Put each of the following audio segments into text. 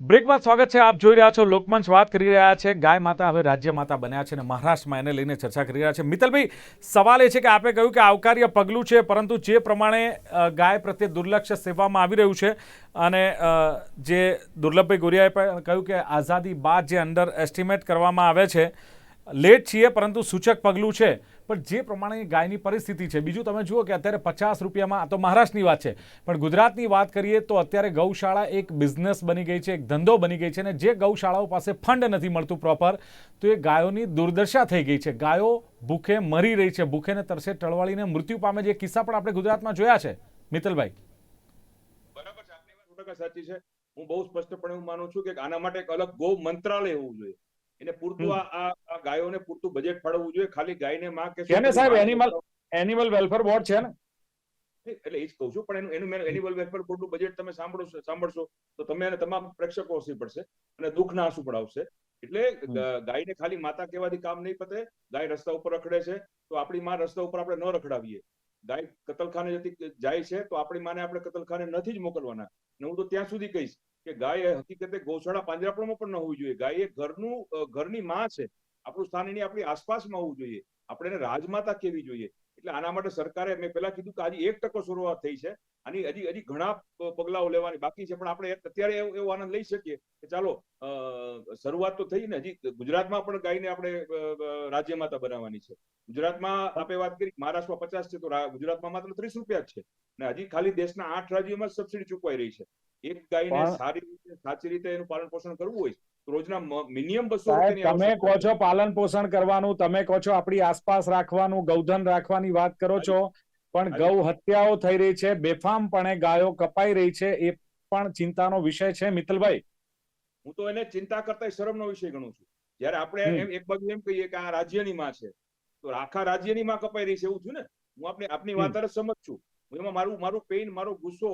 બ્રેકમાં સ્વાગત છે. આપ જોઈ રહ્યા છો લોકમંચ વાત કરી રહ્યા છે. ગાય માતા હવે રાજ્ય માતા બન્યા છે અને મહારાષ્ટ્રમાં એને લઈને ચર્ચા કરી રહ્યા છે. મિત્તલભાઈ, સવાલ એ છે કે આપે કહ્યું કે આવકાર્ય પગલું છે, પરંતુ જે પ્રમાણે ગાય પ્રત્યે દુર્લક્ષ સેવામાં આવી રહ્યું છે અને જે દુર્લભભાઈ ગોરિયાએ કહ્યું કે આઝાદી બાદ જે અંડર એસ્ટિમેટ કરવામાં આવે છે લેટ છીએ, પરંતુ સૂચક પગલું છે. પણ જે પ્રમાણે ગાયની પરિસ્થિતિ છે, બીજું તમે જુઓ કે અત્યારે પચાસ રૂપિયામાં, આ તો મહારાષ્ટ્રની વાત છે, પણ ગુજરાતની વાત કરીએ તો અત્યારે ગૌશાળા એક બિઝનેસ બની ગઈ છે, એક ધંધો બની ગઈ છે, અને જે ગૌશાળાઓ પાસે ફંડ નથી મળતું પ્રોપર, તો એ ગાયોની દુર્દશા થઈ ગઈ છે. ગાયો ભૂખે મરી રહી છે ભૂખે ને તરસે ટળવાળીને મૃત્યુ પામે એ કિસ્સા પણ આપણે ગુજરાતમાં જોયા છે. મિતલભાઈ બરાબર સાચી છે. હું બહુ સ્પષ્ટપણે હું માનું છું કે આના માટે એક અલગ ગૌ મંત્રાલય હોવું જોઈએ. એને પૂરતું આ ગાયોને પૂરતું બજેટ ફાળવવું જોઈએ. ખાલી ગાયને માં કે છે ને સાહેબ, એનિમલ એનિમલ વેલફેર બોર્ડ છે ને? એટલે એ જ કહું છું પણ એનું એનું એનિમલ વેલફેર બોર્ડનું બજેટ તમે સાંભળો સાંભળશો તો તમે અને તમામ પ્રેક્ષકો હસી પડશે અને દુઃખના આંસુ પડાવશે. એટલે ગાયને ખાલી માતા કહેવાથી કામ નહીં પતે ગાય રસ્તા ઉપર રખડે છે તો આપણી માં રસ્તા ઉપર આપણે ન રખડાવીએ. ગાય કતલખાને જતી જાય છે તો આપણી માને આપણે કતલખાને નથી જ મોકલવાના. ને હું તો ત્યાં સુધી કહીશ કે ગાય હકીકતે ગૌશાળા પાંજરાપણમાં પણ ન હોવી જોઈએ. ગાય એ ઘરનું ઘરની માં છે, આપણું સ્થાન એની આપણી આસપાસમાં હોવું જોઈએ. આપણે એને રાજમાતા કેવી જોઈએ? એટલે આના માટે સરકારે, મેં પેલા કીધું કે આજે એક ટકો શરૂઆત થઈ છે. આની હજી હજી ઘણા પગલાઓ લેવાની બાકી છે પણ આપણે અત્યારે એવો આનંદ લઈ શકીએ કે ચાલો શરૂઆત તો થઈ ને હજી ગુજરાતમાં પણ ગાયને આપણે અ, અ, રાજ્ય માતા બનાવવાની છે. ગુજરાતમાં આપણે વાત કરી મહારાષ્ટ્રમાં પચાસ છે તો ગુજરાતમાં માત્ર ત્રીસ રૂપિયા જ છે. ને હજી ખાલી દેશના આઠ રાજ્યોમાં સબસિડી ચૂકવાઈ રહી છે. એક ગાયને સારી રીતે સાચી રીતે એનું પાલન પોષણ કરવું હોય તો રોજના મિનિમમ બસો તમે કહો છો પાલન પોષણ કરવાનું તમે કહો છો આપણી આસપાસ રાખવાનું ગૌધન રાખવાની વાત કરો છો. પણ ગૌ હત્યાઓ થઈ રહી છે બેફામપણે ગાયો કપાઈ રહી છે એ પણ ચિંતાનો વિષય છે મિત્તલભાઈ. હું તો એને ચિંતા કરતા શરમનો વિષય ગણું છું. જયારે આપણે એક બાજુ એમ કહીએ કે આ રાજ્યની માં છે તો આખા રાજ્યની માં કપાઈ રહી છે એવું થયું ને? હું આપની આપની વાત તરફ સમજ છું. હું એમાં મારું મારું પેઇન મારો ગુસ્સો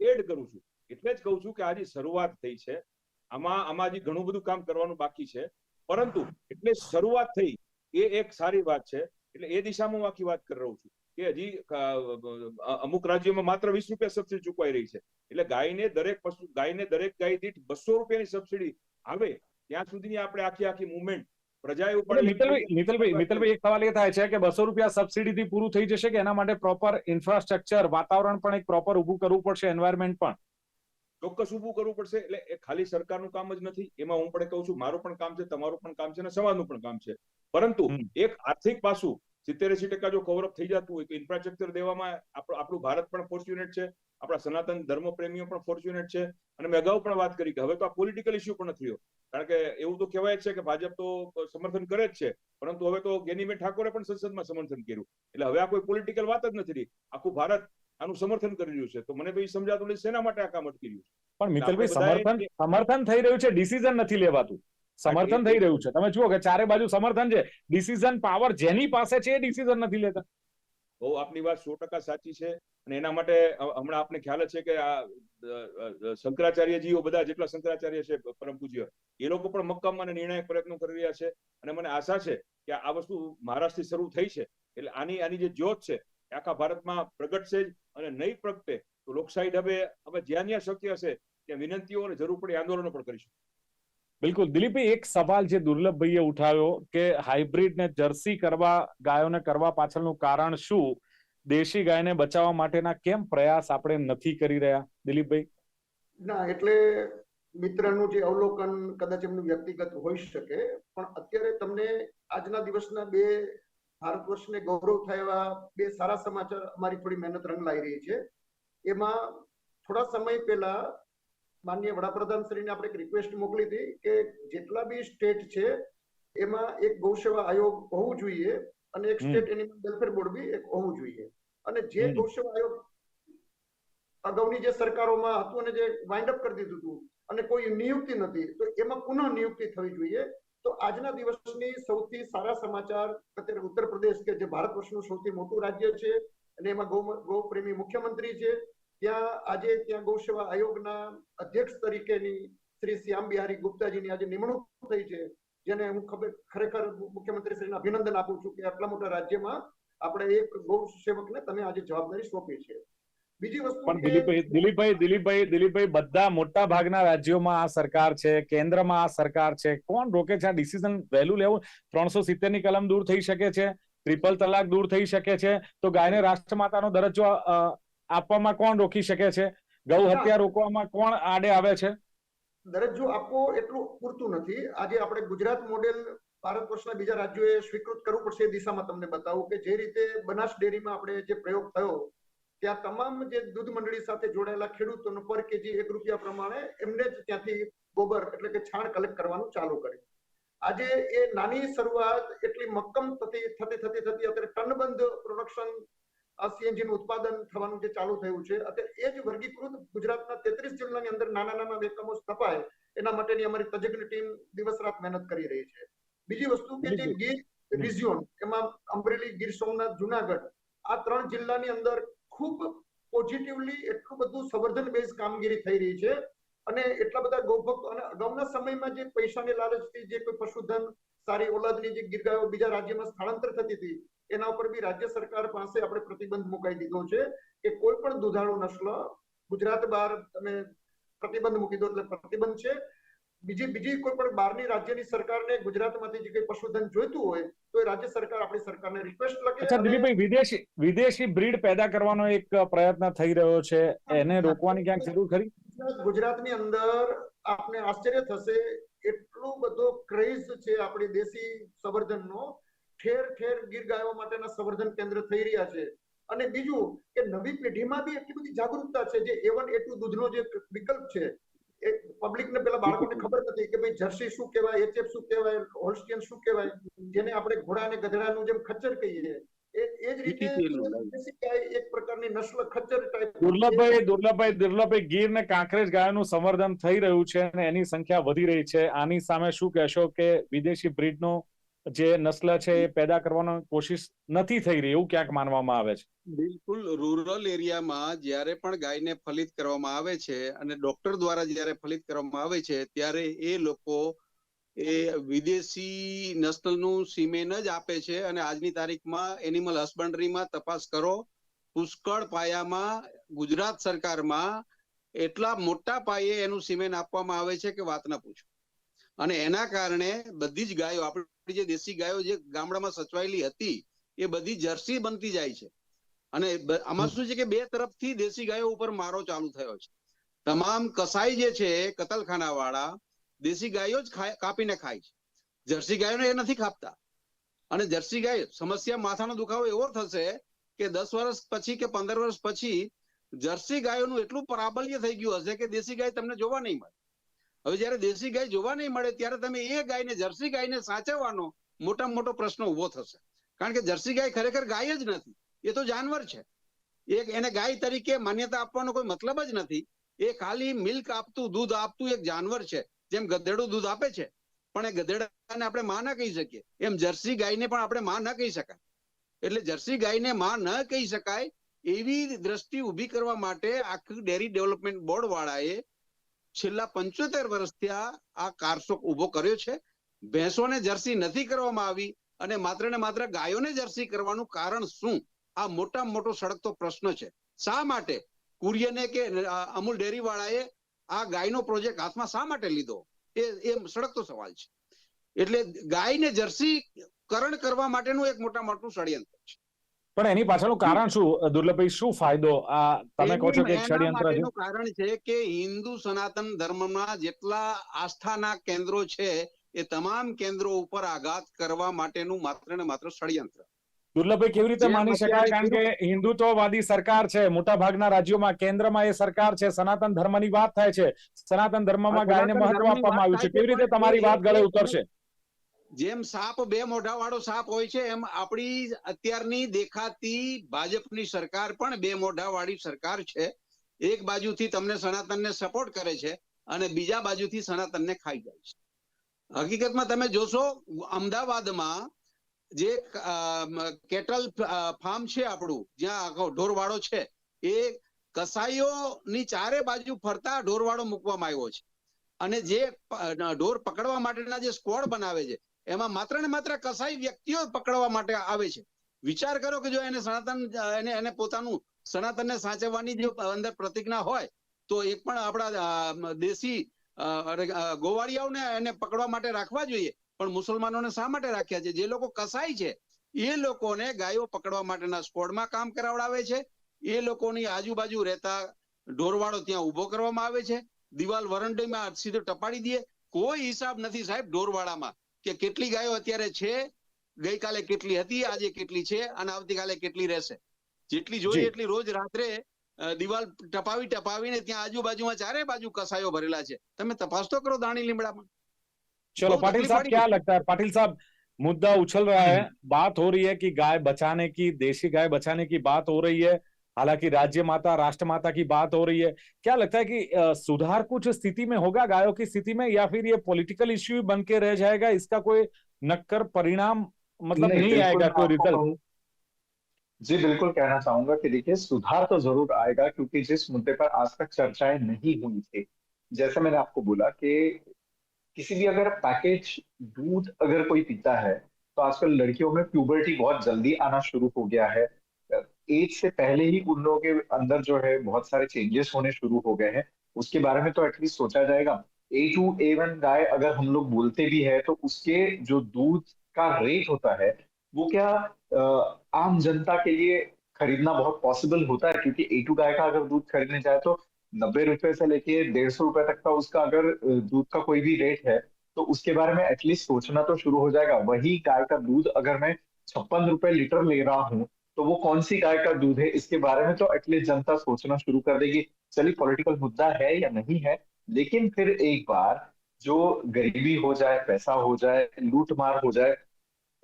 એડ કરું છું. એટલે જ કહું છું કે આજે શરૂઆત થઈ છે. આમાં આમાં હજી ઘણું બધું કામ કરવાનું બાકી છે. પરંતુ એટલે શરૂઆત થઈ એ એક સારી વાત છે. એટલે એ દિશામાં હું આખી વાત કરી રહ્યો છું. કે હજી અમુક રાજ્યોમાં માત્ર વીસ રૂપિયા સબસિડી ચૂકવાઈ રહી છે. એટલે ગાયને દરેક પશુ ગાયને દરેક ગાય દીઠ બસો રૂપિયાની સબસિડી આવે ત્યાં સુધીની આપણે આખી આખી મુવમેન્ટ પ્રજાએ એટલે ઉપાડેલી મિત્તલભાઈ મિત્તલભાઈ મિત્તલભાઈ એક સવાલ એ થાય છે કે બસો રૂપિયા સબસિડીથી પૂરું થઈ જશે કે એના માટે પ્રોપર ઇન્ફ્રાસ્ટ્રક્ચર વાતાવરણ પણ એક પ્રોપર ઉભું કરવું પડશે એન્વાયરમેન્ટ પણ? ચોક્કસ ઉભું કરવું પડશે એટલે એ ખાલી સરકારનું કામ જ નથી. એમાં હું પણ કહું છું મારું પણ કામ છે તમારું પણ કામ છે અને સમાજનું પણ કામ છે. પરંતુ એક આર્થિક પાસું સિત્તેર એસી ટકા જો કવરઅપ થઈ જતું હોય તો ઇન્ફ્રાસ્ટ્રક્ચર દેવામાં આપણું આપણું ભારત પણ ફોર્ચ્યુનેટ છે. આપણા સનાતન ધર્મ પ્રેમીઓ પણ ફોર્ચ્યુનેટ છે. અને મેં અગાઉ પણ વાત કરી કે હવે તો આ પોલિટિકલ ઇસ્યુ પણ નથી રહ્યો. કારણ કે એવું તો કહેવાય છે કે ભાજપ તો સમર્થન કરે જ છે. પરંતુ હવે તો ગેનીબેન ઠાકોરે પણ સંસદમાં સમર્થન કર્યું. એટલે હવે આ કોઈ પોલિટિકલ વાત જ નથી રહી. આખું ભારત આનું સમર્થન કરી રહ્યું છે. તો મને તો એ સમજાતું નથી શેના માટે આ કામ અટકી રહ્યું છે? પણ મિત્તલભાઈ સમર્થન સમર્થન થઈ રહ્યું છે ડિસિઝન નથી લેવાતું. સમર્થન થઈ રહ્યું છે. તમે જુઓ કે ચારે બાજુ સમર્થન છે. ડિસિઝન પાવર જેની પાસે છે એ ડિસિઝન નથી લેતા. બહુ આપની વાત સો ટકા સાચી છે. અને એના માટે હમણાં આપને ખ્યાલ છે કે આ શંકરાચાર્યજીઓ બધા જેટલા શંકરાચાર્ય છે પરમ પૂજ્ય એ લોકો પણ મક્કમ નિર્ણાયક પ્રયત્નો કરી રહ્યા છે. અને મને આશા છે કે આ વસ્તુ મહારાષ્ટ્રથી શરૂ થઈ છે. એટલે આની આની જે જ્યોત છે આખા ભારતમાં પ્રગટશે જ અને નહીં પ્રગટે તો લોકશાહી ઢબે અમે જ્યાં જ્યાં શક્ય હશે ત્યાં વિનંતીઓ અને જરૂર પડે આંદોલનો પણ કરીશું. બિલકુલ. દિલીપભાઈ એક સવાલ જે દુર્લભભાઈએ ઉઠાવ્યો કે હાઇબ્રિડ ને જર્સી કરવા, ગાયોને કરવા પાછળનું કારણ શું? દેશી ગાયને બચાવવા માટેના કેમ પ્રયાસ આપણે નથી કરી રહ્યા? દિલીપભાઈ? ના, એટલે મિત્રનું જે અવલોકન કદાચ એમનું વ્યક્તિગત હોઈ શકે, પણ અત્યારે તમને આજના દિવસના બે ભારત વર્ષને ગૌરવ થાય એવા બે સારા સમાચાર અમારી થોડી મહેનત રંગ લાવી રહી છે. એમાં થોડા સમય પહેલા માનનીય વડાપ્રધાન શ્રીને આપણે એક રિક્વેસ્ટ મોકલી હતી કે જેટલા બી સ્ટેટ છે એમાં એક ગૌસેવા આયોગ હોવું જોઈએ અને એક સ્ટેટ એનિમલ વેલફેર બોર્ડ બી એક હોવું જોઈએ. અને જે ગૌસેવા આયોગ અગાઉની જે સરકારોમાં હતું અને જે વાઇન્ડ અપ કરી દીધું હતું અને કોઈ નિયુક્તિ નથી તો એમાં પુનઃ નિયુક્તિ થવી જોઈએ. તો આજના દિવસની સૌથી સારા સમાચાર અત્યારે ઉત્તર પ્રદેશ કે જે ભારત વર્ષનું સૌથી મોટું રાજ્ય છે અને એમાં ગૌ ગૌ પ્રેમી મુખ્યમંત્રી છે ત્યાં આજે ત્યાં ગૌસેવા આયોગના અધ્યક્ષ તરીકેની શ્રી શ્યામ બિહારી ગુપ્તાજીની આજે નિમણૂક થઈ છે જેને હું ખબર ખરેખર મુખ્યમંત્રી શ્રીને અભિનંદન આપું છું કે આટલા મોટા રાજ્યમાં આપણે એક ગૌ સેવકને તમે આજે જવાબદારી સોંપી છે. બીજી વસ્તુ પણ દિલીપભાઈ દિલીપભાઈ દિલીપભાઈ દિલીપભાઈ બધા મોટા ભાગના રાજ્યોમાં આ સરકાર છે કેન્દ્રમાં આ સરકાર છે. કોણ રોકે છે આ ડિસિઝન વહેલું લેવું? ત્રણસો સિત્તેરની કલમ દૂર થઈ શકે છે ટ્રિપલ તલાક દૂર થઈ શકે છે. તો ગાયને રાષ્ટ્રમાતાનો દરજ્જો આપવામાં કોણ રોકી શકે છે? ગૌ હત્યા રોકવામાં કોણ આડે આવે છે? દરજ્જો આપવો એટલું પૂરતું નથી આજે આપણે ગુજરાત મોડેલ ભારત વર્ષના બીજા રાજ્યોએ સ્વીકૃત કરવું પડશે એ દિશામાં તમને બતાવું કે જે રીતે બનાસ ડેરીમાં આપણે જે પ્રયોગ થયો ત્યાં તમામ જે દૂધ મંડળી સાથે જોડાયેલા ખેડૂતોનો પર કેજી એક રૂપિયા પ્રમાણે એમને જ ત્યાંથી ગોબર એટલે કે છાણ કલેક્ટ કરવાનું ચાલુ કર્યું. આજે એ નાની શરૂઆત એટલી મક્કમ થતી થતી થતી થતી અત્યારે ટનબંધ પ્રોડક્શન સીએનજી નું ઉત્પાદન થવાનું જે ચાલુ થયું છે અત્યારે એ જ વર્ગીકૃત ગુજરાતના તેત્રીસ જિલ્લાની અંદર નાના નાના એકમો સ્થપાય એના માટેની અમારી તજજ્ઞ ટીમ દિવસ રાત મહેનત કરી રહી છે. બીજી વસ્તુ કે જે ગીર રિજિયોન એમાં અમરેલી ગીર સોમનાથ જુનાગઢ આ ત્રણ જિલ્લાની અંદર ખૂબ પોઝિટિવલી એટલું બધું સંવર્ધન બેઝ કામગીરી થઈ રહી છે અને એટલા બધા ગૌભક્તો અને અગાઉના સમયમાં જે પૈસાની લાલચથી જે કોઈ પશુધન સારી ઓલાદની જે ગીર ગાયો બીજા રાજ્યમાં સ્થળાંતર થતી હતી એના ઉપર બી રાજ્ય સરકાર પાસે આપણે પ્રતિબંધ મુકાઈ દીધો છે કે કોઈ પણ દુધાળુ નસ્લ ગુજરાત બહાર તમે પ્રતિબંધ મૂકી દો એટલે પ્રતિબંધ છે. બીજી બીજી કોઈ પણ બહારની રાજ્યની સરકારને ગુજરાતમાંથી જે કઈ પશુધન જોઈતું હોય તો એ રાજ્ય સરકાર આપણી સરકારને રિક્વેસ્ટ લખે અચ્છા દિલીપભાઈ વિદેશી વિદેશી બ્રીડ પેદા કરવાનો એક પ્રયત્ન થઈ રહ્યો છે. એને રોકવાની ક્યાંક જરૂર ખરી? ગુજરાત- ગુજરાતની અંદર આપને આશ્ચર્ય થશે એટલો બધો ક્રેઝ છે આપણી દેશી સંવર્ધનનો. ઠેર ઠેર ગીર ગાયો માટેના સંવર્ધન કેન્દ્ર થઈ રહ્યા છે. અને બીજું કે નવી પેઢીમાં બી એટલી બધી જાગૃતતા છે જે એ વન એ ટુ દૂધનો જે વિકલ્પ છે. એ પબ્લિકને પેલા બાળકોને ખબર નથી કે ભાઈ જર્સી શું કહેવાય એચએફ શું કહેવાય હોલ્સ્ટિયન શું કહેવાય જેને આપણે ઘોડા અને ગધેડાનું જેમ ખચ્ચર કહીએ. એ એ જ રીતે એક પ્રકારની નસ્લ ખચ્ચર ટાઈપ દુર્લભભાઈ દુર્લભભાઈ દુર્લભભાઈ ગીર ને કાંકરેજ ગાયોનું સંવર્ધન થઈ રહ્યું છે અને એની સંખ્યા વધી રહી છે. આની સામે શું કહેશો કે વિદેશી બ્રીડનો જે નસ્લ છે એ પેદા કરવાનો કોશિશ નથી થઈ રહી એવું ક્યાંક માનવામાં આવે છે? બિલકુલ રૂરલ એરિયામાં જ્યારે પણ ગાયને ફલિત કરવામાં આવે છે અને ડોક્ટર દ્વારા જ્યારે ફલિત કરવામાં આવે છે ત્યારે એ લોકો એ વિદેશી નસ્લનું સિમેન જ આપે છે અને આજની તારીખમાં એનિમલ હસબન્ડરીમાં તપાસ કરો, પુષ્કળ પાયામાં ગુજરાત સરકારમાં એટલા મોટા પાયે એનું સિમેન આપવામાં આવે છે કે વાત ના પૂછો. અને એના કારણે બધી જ ગાયો, આપણી જે દેશી ગાયો જે ગામડામાં સચવાયેલી હતી, એ બધી જર્સી બનતી જાય છે. અને આમાં શું છે કે બે તરફથી દેશી ગાયો ઉપર મારો ચાલુ થયો છે. તમામ કસાઈ જે છે કતલખાના વાળા દેશી ગાયો જ કાપીને ખાય છે. જર્સી ગાયોને એ નથી કાપતા અને જર્સી ગાય સમસ્યા માથાનો દુખાવો એવો થશે કે દસ વર્ષ પછી કે પંદર વર્ષ પછી જર્સી ગાયોનું એટલું પ્રાબલ્ય થઈ ગયું હશે કે દેશી ગાય તમને જોવા નહીં મળે. હવે જયારે દેશી ગાય જોવા નહીં મળે, ત્યારે તમે એ ગાયને, જર્સી ગાયને સાચવવાનો મોટા મોટો પ્રશ્ન ઊભો થશે. કારણ કે જર્સી ગાય ખરેખર ગાય જ નથી. એ તો જાનવર છે. એક એને ગાય તરીકે માન્યતા આપવાનો કોઈ મતલબ જ નથી. એ ખાલી મિલ્ક આપતું, દૂધ આપતું એક જાનવર છે. જેમ ગધેડું દૂધ આપે છે, પણ એ ગધેડાને આપણે માં ના કહી શકીએ. એમ જર્સી ગાયને પણ આપણે માં ન કહી શકાય. એટલે જર્સી ગાયને માં ન કહી શકાય એવી દ્રષ્ટિ ઊભી કરવા માટે આખી ડેરી ડેવલપમેન્ટ બોર્ડ વાળાએ છેલ્લા પંચોતેર વર્ષથી આ કારસો ઊભો કર્યો છે. ભેંસોને જર્સી નથી કરવામાં આવી અને માત્ર ને માત્ર ગાયોને જર્સી કરવાનું કારણ શું? આ મોટામાં મોટો સળગતો પ્રશ્ન છે. શા માટે? કુરિયને કે અમૂલ ડેરી વાળાએ આ ગાયનો પ્રોજેક્ટ હાથમાં શા માટે લીધો? એ એ સડકતો સવાલ છે. એટલે ગાયને જર્સી કરણ કરવા માટેનું એક મોટા મોટું ષડયંત્ર છે. પણ એની પાછળનું કારણ શું? દુર્લભભાઈ શું ફાયદો? આ તમે કહો છો કે એક ષડયંત્ર છે? કારણ છે કે હિન્દુ સનાતન ધર્મમાં જેટલા આસ્થાના કેન્દ્રો છે એ તમામ કેન્દ્રો ઉપર આઘાત કરવા માટેનું માત્ર ને માત્ર ષડયંત્ર. દુર્લભભાઈ કેવી રીતે માની શકાય? કારણ કે હિન્દુત્વવાદી સરકાર છે મોટા ભાગના રાજ્યોમાં કેન્દ્રમાં એ સરકાર છે સનાતન ધર્મની વાત થાય છે. સનાતન ધર્મમાં ગાયને મહત્વ આપવામાં આવ્યું છે. કેવી રીતે તમારી વાત ગળે ઉતરશે? જેમ સાપ બે મોઢા વાળો સાપ હોય છે એમ આપણી અત્યારની દેખાતી ભાજપની સરકાર પણ બે મોઢા વાળી સરકાર છે. એક બાજુથી તમને સનાતનને સપોર્ટ કરે છે અને બીજા બાજુથી સનાતનને ખાઈ જાય છે. હકીકતમાં તમે જોશો અમદાવાદમાં જે કેટલ ફાર્મ છે આપણું, જ્યાં ઢોરવાડો છે, એ કસાઈઓની ચારે બાજુ ફરતા ઢોરવાડો મૂકવામાં આવ્યો છે. અને જે ઢોર પકડવા માટેના જે સ્કોડ બનાવે છે, એમાં માત્ર ને માત્ર કસાઈ વ્યક્તિઓ પકડવા માટે આવે છે. વિચાર કરો કે જો એને સનાતન એને એને પોતાનું સનાતનને સાચવવાની જે અંદર પ્રતિજ્ઞા હોય, તો એક પણ આપણા દેશી ગોવાળિયાઓને એને પકડવા માટે રાખવા જોઈએ. પણ મુસલમાનોને શા માટે રાખ્યા છે? જે લોકો કસાય છે એ લોકોને ગાયો પકડવા માટેના સ્કોડમાં કામ કરાવડાવે છે. એ લોકોની આજુબાજુ રહેતા ઢોરવાડો ત્યાં ઊભો કરવામાં આવે છે. દિવાલ વરંડીમાં સીધો ટપાડી દે. કોઈ હિસાબ નથી સાહેબ ઢોરવાડામાં કે કેટલી ગાયો અત્યારે છે ગઈકાલે કેટલી હતી આજે કેટલી છે અને આવતીકાલે કેટલી રહેશે. જેટલી જોઈએ એટલી રોજ રાત્રે દિવાલ ટપાવી ટપાવીને ત્યાં આજુબાજુમાં ચારે બાજુ કસાયો ભરેલા છે તમે તપાસ તો કરો દાણી લીમડામાં चलो बहुत पाटिल तकलीफ साहब वाली क्या लगता है पाटिल साहब मुद्दा उछल रहा है बात हो रही है कि गाय बचाने की देशी गाय बचाने की बात हो रही है हालांकि राज्य माता राष्ट्र माता की बात हो रही है क्या लगता है कि अ, सुधार कुछ स्थिति में होगा गायों की स्थिति में या फिर ये पॉलिटिकल इश्यू बन के रह जाएगा इसका कोई नक्कर परिणाम मतलब नहीं, बिल्कुल आएगा मैं कोई आपको रिजल्ट कहूं- जी, बिल्कुल कहना चाहूँगा कि देखिए, सुधार तो ज़रूर आएगा क्योंकि जिस मुद्दे पर आज तक चर्चाएँ नहीं हुई थी, जैसे मैंने आपको बोला कि किसी भी अगर पैकेज दूध अगर कोई पीता है तो आजकल लड़कियों में प्यूबर्टी बहुत जल्दी आना शुरू हो गया है। एज से पहले ही उन लोगों के अंदर जो है बहुत सारे चेंजेस होने शुरू हो गए हैं। उसके बारे में तो एटलीस्ट सोचा जाएगा। ए टू ए वन गाय अगर हम लोग बोलते भी है तो उसके जो दूध का रेट होता है वो क्या आम जनता के लिए खरीदना बहुत पॉसिबल होता है? क्योंकि ए टू गाय का अगर दूध खरीदने जाए तो नब्बे रुपए से लेके डेढ़ सौ रुपए तक का उसका अगर दूध का कोई भी रेट है तो उसके बारे में एटलीस्ट सोचना तो शुरू हो जाएगा। वही गाय का दूध अगर मैं छप्पन रुपए लीटर ले रहा हूँ तो वो कौन सी गाय का दूध है, इसके बारे में तो एटलीस्ट जनता सोचना शुरू कर देगी। चलिए पॉलिटिकल मुद्दा है या नहीं है, लेकिन फिर एक बार जो गरीबी हो जाए, पैसा हो जाए लूट मार हो जाए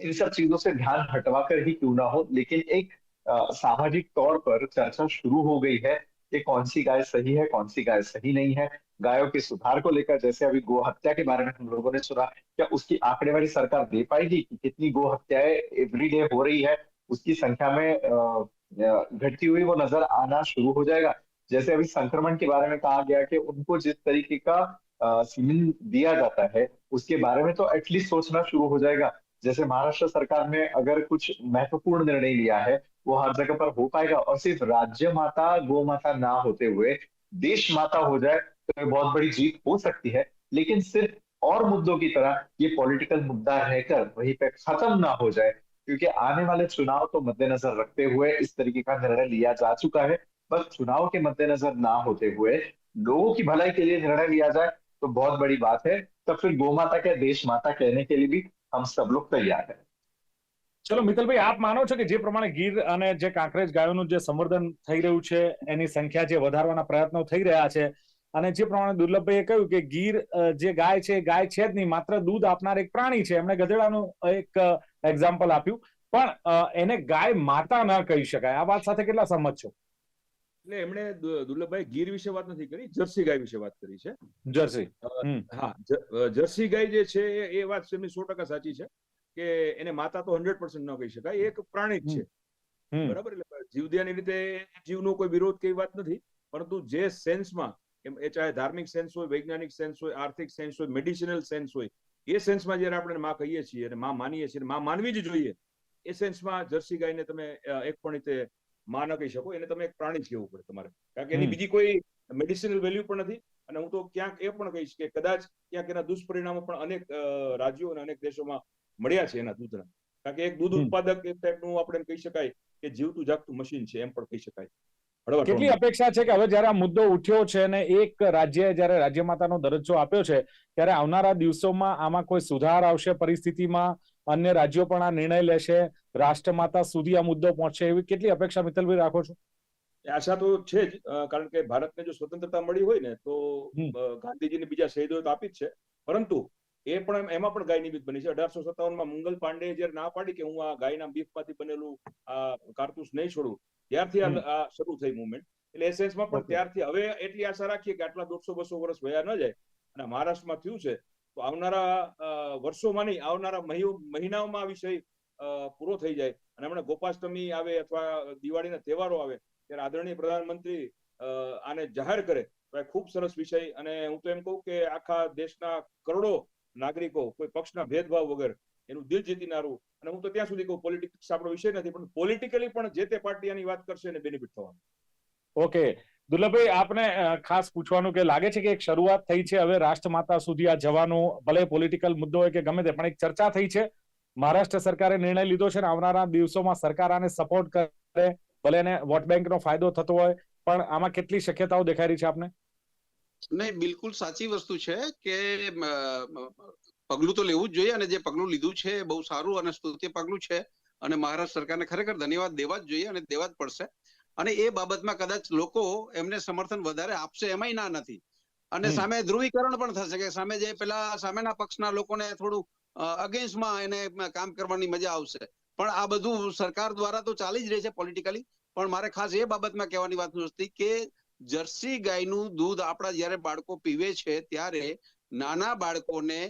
इन सब चीज़ों से ध्यान हटवा कर ही क्यों ना हो, लेकिन एक सामाजिक तौर पर चर्चा शुरू हो गई है कि कौन सी गाय सही है, कौन सी गाय सही नहीं है। गायों के सुधार को लेकर जैसे अभी गो हत्या के बारे में हम लोगों ने सुना, क्या उसकी आंकड़ेवारी सरकार दे पाएगी कि कितनी गो हत्याएँ एवरी डे हो रही है? उसकी संख्या में घटती हुई वो नज़र आना शुरू हो जाएगा। जैसे अभी संक्रमण के बारे में कहा गया कि उनको जिस तरीके का सीमेन दिया जाता है, उसके बारे में तो एटलीस्ट सोचना शुरू हो जाएगा। जैसे महाराष्ट्र सरकार ने अगर कुछ महत्वपूर्ण निर्णय लिया है, वो हर जगह पर हो पाएगा और सिर्फ़ राज्य माता, गो माता ना होते हुए देश माता हो जाए तो ये बहुत बड़ी जीत हो सकती है। लेकिन सिर्फ़ और मुद्दों की तरह ये पॉलिटिकल मुद्दा रहकर वहीं पे खत्म ना हो जाए, क्योंकि आने वाले चुनाव तो मद्देनजर रखते हुए इस तरीके का निर्णय लिया जा चुका है। बस चुनाव के मद्देनजर ना होते हुए लोगों की भलाई के लिए निर्णय लिया जाए तो बहुत बड़ी बात है। तब फिर गौ माता के देश माता कहने के लिए भी हम सब लोग तैयार हैं ચલો મિત્તલભાઈ આપ માનો છો કે જે પ્રમાણે ગીર અને જે કાંકરેજ ગાયોનું જે સંવર્ધન થઈ રહ્યું છે એની સંખ્યા જે વધારવાના પ્રયત્નો થઈ રહ્યા છે અને જે પ્રમાણે દુર્લભભાઈએ કહ્યું કે ગીર અ, જે ગાય છે એ ગાય છે જ નહીં માત્ર દૂધ આપનાર એક પ્રાણી છે એમણે ગધેડાનું એક એક્ઝામ્પલ આપ્યું પણ અ, એને ગાય માતા ન કહી શકાય આ વાત સાથે કેટલા સંમત છો એટલે એમણે દુર્લભભાઈ ગીર વિશે વાત નથી કરી જર્સી ગાય વિશે વાત કરી છે. જર્સી હા જર્સી ગાય જે છે એ- વાત એમની સો ટકા સાચી છે કે એને માતા તો હંડ્રેડ પર્સન્ટ ન કહી શકાય એક પ્રાણી જ છે. બરાબર? એટલે જીવદયાની રીતે જીવનો કોઈ વિરોધ કે વાત નથી પરંતુ જે સેન્સમાં એમ એ ચાહે ધાર્મિક સેન્સ હોય વૈજ્ઞાનિક સેન્સ હોય આર્થિક સેન્સ હોય મેડિસિનલ સેન્સ હોય એ સેન્સમાં જયારે આપણે માં કહીએ છીએ અને માં માનીએ છીએ અને માં માનવી જ જોઈએ એ સેન્સમાં જર્સી ગાયને તમે એક પણ રીતે માં ન કહી શકો એને તમે એક પ્રાણી જ કહેવું પડે તમારે. કારણ કે એની બીજી કોઈ મેડિસિનલ વેલ્યુ પણ નથી અને હું તો ક્યાંક એ પણ કહીશ કે કદાચ ક્યાંક એના દુષ્પરિણામો પણ અનેક રાજ્યો અને અનેક દેશોમાં મળ્યા છે એના દૂધના. કારણ કે એક દૂધ ઉત્પાદક એક ટાઈપનું આપણે કહી શકાય કે જીવતું જાગતું મશીન છે એમ પણ કહી શકાય. કેટલી અપેક્ષા છે કે હવે જયારે આ મુદ્દો ઉઠ્યો છે અને એક રાજ્યએ જયારે રાજ્ય માતાનો દરજ્જો આપ્યો છે ત્યારે આવનારા દિવસોમાં આમાં કોઈ સુધાર આવશે પરિસ્થિતિમાં? અન્ય રાજ્યો પણ આ નિર્ણય લેશે? રાષ્ટ્રમાતા સુધી આ મુદ્દો પહોંચે એવી કેટલી અપેક્ષા મિત્તલભાઈ રાખો છો? આશા તો છે જ કારણ કે ભારતને જો સ્વતંત્રતા મળી હોય ને તો ગાંધીજીને બીજા શહીદો તો આપી જ છે. પરંતુ એ પણ એમાં પણ ગાય નિમિત્ત બની છે. અઢારસો સત્તાવનમાં મંગલ પાંડે જયારે ના પાડી કે હું આ ગાયના બીફમાંથી બનેલું આ કારતૂસ નહીં છોડું ત્યારથી આ શરૂ થઈ મુવમેન્ટ એટલે એ સેન્સમાં પણ ત્યારથી હવે એટલી આશા રાખીએ કે આટલા દોઢસો બસો વર્ષ વયા ન જાય અને મહારાષ્ટ્રમાં થયું છે તો આવનારા વર્ષોમાં નહીં આવનારા મહિ- મહિનાઓમાં આ વિષય પૂરો થઈ જાય. અને હમણાં ગોપાષ્ટમી આવે અથવા દિવાળીના તહેવારો આવે, ત્યારે આદરણીય પ્રધાનમંત્રી આને જાહેર કરે. તો એ ખૂબ સરસ વિષય અને હું તો એમ કહું કે આખા દેશના કરોડો નાગરિકો, કોઈ પક્ષના ભેદભાવ વગર એનું દિલ જીતીનારું અને હું તો ત્યાં સુધી કહું, પોલિટિક્સ આપણો વિષય નથી, પણ પોલિટિકલી પણ જે તે પાર્ટી આની વાત કરશે એને બેનિફિટ થવાનું. ઓકે. દુર્લભભાઈ, આપને ખાસ પૂછવાનું કે લાગે છે કે એક શરૂઆત થઈ છે હવે રાષ્ટ્રમાતા સુધી આ જવાનું ભલે પોલિટિકલ મુદ્દો હોય કે ગમે તે, પણ એક ચર્ચા થઈ છે. મહારાષ્ટ્ર સરકારે નિર્ણય લીધો છે ને આવનારા દિવસોમાં સરકાર આને સપોર્ટ કરે ભલે એને વોટ બેંકનો ફાયદો થતો હોય પણ આમાં કેટલી શક્યતાઓ દેખાઈ રહી છે આપને? નહીં બિલકુલ સાચી વસ્તુ છે કે પગલું તો લેવું જ જોઈએ અને જે પગલું લીધું છે બહુ સારું અને સ્તુત્ય પગલું છે અને મહારાષ્ટ્ર સરકારને ખરેખર ધન્યવાદ દેવા જ જોઈએ અને દેવા જ પડશે. અને એ બાબતમાં કદાચ લોકો એમને સમર્થન વધારે આપશે એમાંય ના નથી. અને સામે ધ્રુવીકરણ પણ થશે કે સામે જે પેલા સામેના પક્ષના લોકોને થોડું અગેન્સ્ટમાં એને કામ કરવાની મજા આવશે. પણ આ બધું સરકાર દ્વારા તો ચાલી જ રહી છે પોલિટિકલી. પણ મારે ખાસ એ બાબતમાં કહેવાની વાત હતી કે જર્સી ગાયનું દૂધ આપણા જ્યારે બાળકો પીવે છે ત્યારે નાના બાળકોને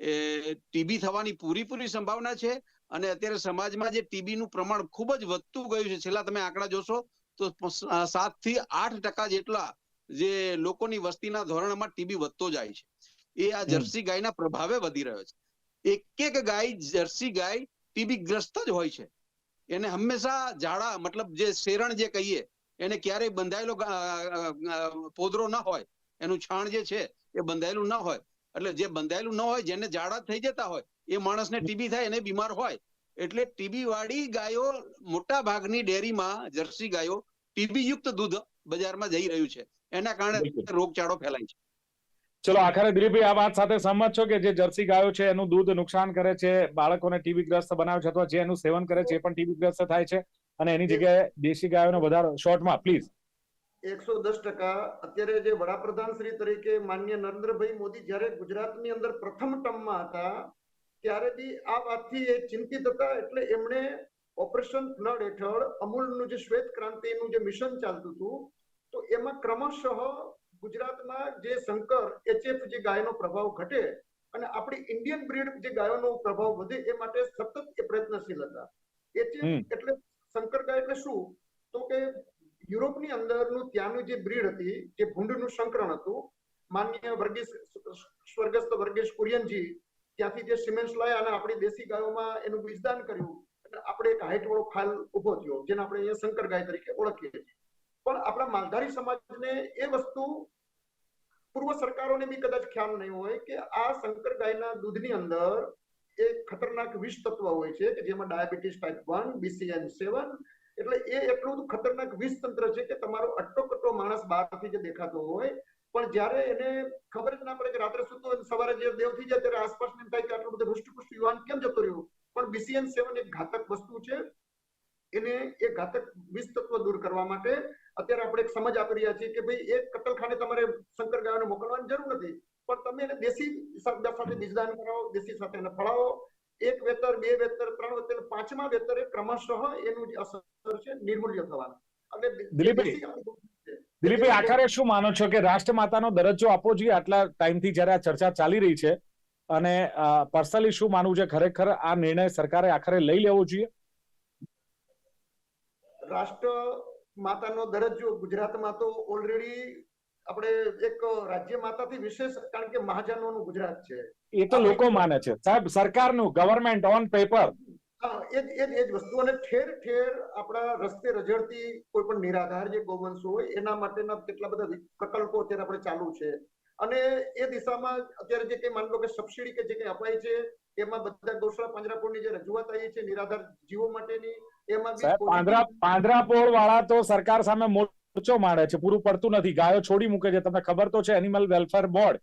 ટીબી થવાની પૂરેપૂરી સંભાવના છે અને અત્યારે સમાજમાં જે ટીબી નું પ્રમાણ ખૂબ જ વધતું ગયું છે છેલ્લા તમે આંકડા જોશો તો સાતથી આઠ ટકા જેટલા જે લોકોની વસ્તીના ધોરણમાં ટીબી વધતો જાય છે. એ આ જર્સી ગાયના પ્રભાવે વધી રહ્યો છે. એક એક ગાય જર્સી ગાય ટીબી ગ્રસ્ત જ હોય છે. એને હંમેશા ઝાડા મતલબ જે શેરણ જે કહીએ એને ક્યારેય બંધાયેલો પોદરો ના હોય. એનું છાણ જે છે એ બંધાયેલું ના હોય. એટલે જે બંધાયેલું ન હોય જેને ઝાડા થઈ જતા હોય એ માણસને ટીબી થાય એને બીમાર હોય. એટલે ટીબી વાળી ગાયો મોટા ભાગની ડેરીમાં જર્સી ગાયો ટીબી યુક્ત દૂધ બજારમાં જઈ રહ્યું છે. એના કારણે રોગચાળો ફેલાય છે. ચલો, આખરે દિલીપભાઈ, આ વાત સાથે સહમત છો કે જે જર્સી ગાયો છે, એનું દૂધ નુકસાન કરે છે, બાળકોને ટીબી ગ્રસ્ત બનાવે છે, અથવા જે એનું સેવન કરે છે, એ પણ ટીબી ગ્રસ્ત થાય છે, અને એની જગ્યાએ દેશી ગાયોને વધારો શોર્ટમાં, પ્લીઝ. એકસો દસ ટકા. અત્યારે જે વડાપ્રધાન શ્રી તરીકે માન્ય નરેન્દ્રભાઈ મોદી જ્યારે ગુજરાતની અંદર પ્રથમ ટર્મમાં હતા ત્યારે બી આ વાતથી એ ચિંતિત હતા, એટલે એમણે ઓપરેશન ફ્લડ હેઠળ અમૂલનું જે શ્વેત ક્રાંતિનું જે મિશન ચાલતું હતું, તો એમાં ક્રમશઃ ગુજરાતમાં જે સંકર એચએફ જે ગાયનો પ્રભાવ ઘટે અને આપણી ઇન્ડિયન બ્રીડ જે ગાયોનો પ્રભાવ વધે એ માટે સતત એ પ્રયત્નશીલ હતા. એચએફ એટલે સંકર ગાય એટલે શું? તો કે યુરોપની અંદરનું ત્યાંનું જે બ્રીડ હતી જે ભૂંડનું સંકરણ હતું માન્ય વર્ગીસ સ્વર્ગસ્થ વર્ગીસ કુરિયનજી ત્યાંથી જે સિમેન્સ લાયા અને આપણી દેશી ગાયોમાં એનું બીજદાન કર્યું આપણે એક હાઈટ વાળો ખાલ ઊભો થયો જેને આપણે અહીંયા શંકર ગાય તરીકે ઓળખીએ છીએ. પણ આપણા માલધારી સમાજને એ વસ્તુ પૂર્વ સરકારોને બી કદાચ ખ્યાલ નહીં હોય કે આ શંકર ગાયના દૂધની અંદર એક ખતરનાક વિષ તત્વ હોય છે કે જેમાં ડાયાબિટીસ ટાઈપ વન બીસીએન સેવન એટલે એ એટલું ખતરનાક વિષ તંત્ર છે કે તમારો અટ્ટો માણસ બહારથી જે દેખાતો હોય, પણ જ્યારે એને ખબર જ ના પડે કે રાત્રે સૂતો હોય સવારે જે દેવ થઈ જાય ત્યારે આસપાસ એમ થાય કે આટલું બધું હૃષ્ટપુષ્ટ યુવાન કેમ જતો રહ્યો? પણ બીસીએન સેવન એક ઘાતક વસ્તુ છે. એને એ ઘાતક વિષ તત્વ દૂર કરવા માટે અત્યારે આપણે એક સમજ આપી રહ્યા છીએ કે ભાઈ એક કતલખાને તમારે શંકર ગાયોને મોકલવાની જરૂર નથી. પણ તમે એને દેશી શબ્દ સાથે બીજદાન કરાવો દેશી સાથે એને ફળાવો. એક વેતર બે વેતર ત્રણ વેતર પાંચમા વેતરે ક્રમશઃ એનું જે અસર છે નિર્મૂલ્ય થવાનું. એટલે દિલીપભાઈ. દિલીપભાઈ આખરે શું માનો છો કે રાષ્ટ્રમાતાનો દરજ્જો આપવો જોઈએ? આટલા ટાઈમથી જયારે આ ચર્ચા ચાલી રહી છે. અને પર્સનલી શું માનવું છે ખરેખર? આ નિર્ણય સરકારે આખરે લઈ લેવો જોઈએ? રાષ્ટ્ર માતાનો દરજ્જો ગુજરાતમાં તો ઓલરેડી આપણે એક રાજ્ય માતાથી વિશેષ કારણ કે મહાજનોનું ગુજરાત છે. એ તો લોકો માને છે. સાહેબ સરકારનું ગવર્મેન્ટ ઓન પેપર એ જ એ જ વસ્તુ. અને ઠેર ઠેર આપણા રસ્તે રજડતી કોઈ પણ નિરાધાર જે ગોવંશ હોય એના માટેના કેટલા બધા પ્રકલ્પો અત્યારે આપણે ચાલુ છે. અને એ દિશામાં અત્યારે જે કઈ માની લો કે સબસિડી કે જે કઈ અપાય છે એમાં બધા ગૌશાળા પાંજરાપોળની જે રજૂઆત આવી છે નિરાધાર જીવો માટેની એમાં પાંદરા પાંદરાપોળ વાળા તો સરકાર સામે મોરચો માંડે છે પૂરું પડતું નથી. ગાયો છોડી મૂકે છે. તમને ખબર તો છે animal welfare board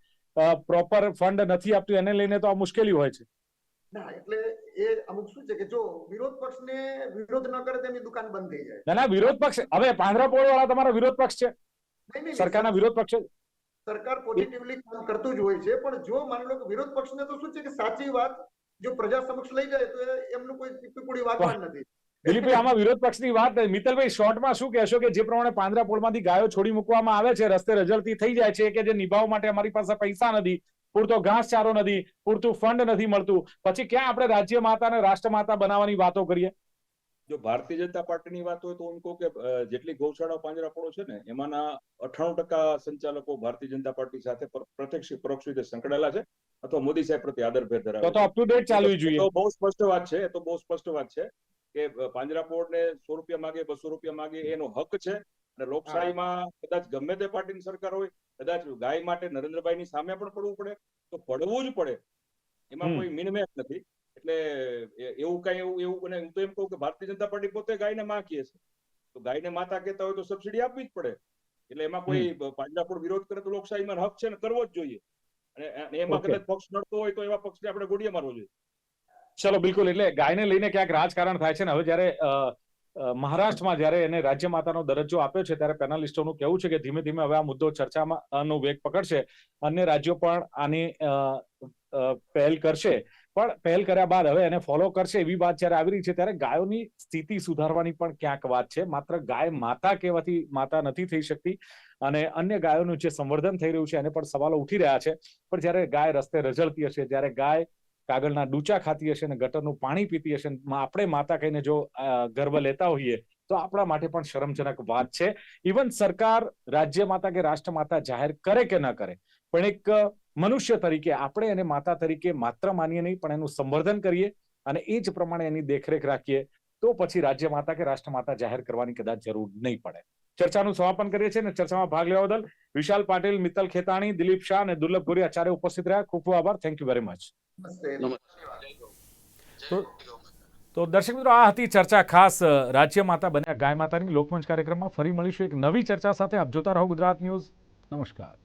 proper fund નથી આપતું. એને લઈને તો આ મુશ્કેલી હોય છે. ના એટલે એ અમુક શું છે કે જો વિરોધ પક્ષને વિરોધ ન કરે તેમની દુકાન બંધ થઈ જાય. ના ના વિરોધ પક્ષ હવે પાંદરાપોળ વાળા તમારા વિરોધ પક્ષ છે. સરકારના વિરોધ પક્ષ છે. સરકાર પોઝિટિવલી કામ કરતું જ હોય છે, પણ જો માની લો કે વિરોધ પક્ષને તો શું છે કે સાચી વાત જો પ્રજા સમક્ષ લઈ જાય તો એમનું કોઈ પીપીપુડી વાત નથી. દિલીપભાઈ, આમાં વિરોધ પક્ષની વાત મિત્તલભાઈ, શોર્ટમાં શું કહેશો કે જે પ્રમાણે પાંદરાપોળમાંથી ગાયો છોડી મૂકવામાં આવે છે, રસ્તે રજળતી થઈ જાય છે કે જે નિભાવ માટે અમારી પાસે પૈસા નથી, પૂરતો ઘાસચારો નથી, પૂરતું ફંડ નથી મળતું, પછી ક્યાં આપણે રાજ્ય માતા અને રાષ્ટ્ર માતા બનાવવાની વાતો કરીએ? જો ભારતીય જનતા પાર્ટીની વાત હોય તો હું કહું કે જેટલી ગૌશાળા પાંજરાપોળો છે ને એમાંના અઠાણું ટકા સંચાલકો ભારતીય જનતા પાર્ટી સાથે પ્રત્યક્ષ પરોક્ષ રીતે સંકળાયેલા છે. અથવા મોદી સાહેબ પ્રત્યે આદરભેર ધરાવે તો અપ ટુ ડેટ ચાલવી જોઈએ. તો બહુ સ્પષ્ટ વાત છે એ તો બહુ સ્પષ્ટ વાત છે કે પાંજરાપોળને સો રૂપિયા માગે બસો રૂપિયા માગે એનો હક છે. અને લોકશાહીમાં કદાચ ગમે તે પાર્ટીની સરકાર હોય કદાચ ગાય માટે નરેન્દ્રભાઈની સામે પણ પડવું પડે તો પડવું જ પડે. એમાં કોઈ મિનમેક નથી. એટલે એવું કઈ એવું એવું અને હું તો એમ કહું કે ભારતીય જનતા પાર્ટી પોતે ગાયને માં કહે છે. તો ગાયને માતા કહેતા હોય તો સબસિડી આપવી જ પડે. એટલે એમાં કોઈ પાંજરાપોળ વિરોધ કરે તો લોકશાહીમાં હક છે ને કરવો જ જોઈએ. અને એમાં કદાચ પક્ષ નડતો હોય તો એવા પક્ષને આપણે ગોળીએ મારવો જોઈએ. ચલો બિલકુલ. એટલે ગાયને લઈને ક્યાંક રાજકારણ થાય છે ને હવે જ્યારે મહારાષ્ટ્રમાં જયારે એને રાજ્ય માતાનો દરજ્જો આપ્યો છે ત્યારે પેનલિસ્ટોનું કહેવું છે કે ધીમે ધીમે હવે આ મુદ્દો ચર્ચામાં નો વેગ પકડશે. અન્ય રાજ્યો પણ આની પહેલ કરશે. પણ પહેલ કર્યા બાદ હવે એને ફોલો કરશે એવી વાત જ્યારે આવી રહી છે, ત્યારે ગાયોની સ્થિતિ સુધારવાની પણ ક્યાંક વાત છે. માત્ર ગાય માતા કહેવાથી માતા નથી થઈ શકતી અને અન્ય ગાયોનું જે સંવર્ધન થઈ રહ્યું છે, એને પણ સવાલો ઉઠી રહ્યા છે. પણ જ્યારે ગાય રસ્તે રઝળતી હશે, જ્યારે ગાય કાગળના ડૂચા ખાતી હશે અને ગટરનું પાણી પીતી હશે આપણે માતા કહીને જો ગર્વ લેતા હોઈએ, તો આપણા માટે પણ શરમજનક વાત છે. ઇવન સરકાર રાજ્ય માતા કે રાષ્ટ્ર માતા જાહેર કરે કે ન કરે, પણ એક મનુષ્ય તરીકે આપણે એને માતા તરીકે માત્ર માનીએ નહીં પણ એનું સંવર્ધન કરીએ અને એ જ પ્રમાણે એની દેખરેખ રાખીએ તો પછી રાજ્ય માતા કે રાષ્ટ્ર માતા જાહેર કરવાની કદાચ જરૂર નહીં પડે. ચર્ચાનું સમાપન કરીએ છીએ અને ચર્ચામાં ભાગ લેવા બદલ વિશાલ પાટીલ મિત્તલ ખેતાણી દિલીપ શાહ અને દુર્લભ ગોરી આચાર્ય ઉપસ્થિત રહ્યા. ખૂબ ખૂબ આભાર. થેન્ક યુ વેરી મચ તો દર્શક મિત્રો આ હતી ચર્ચા ખાસ રાજ્ય માતા બન્યા ગાય માતાની લોકમંચ કાર્યક્રમમાં ફરી મળીશું એક નવી ચર્ચા સાથે. આપ જોતા રહો ગુજરાત ન્યૂઝ. નમસ્કાર.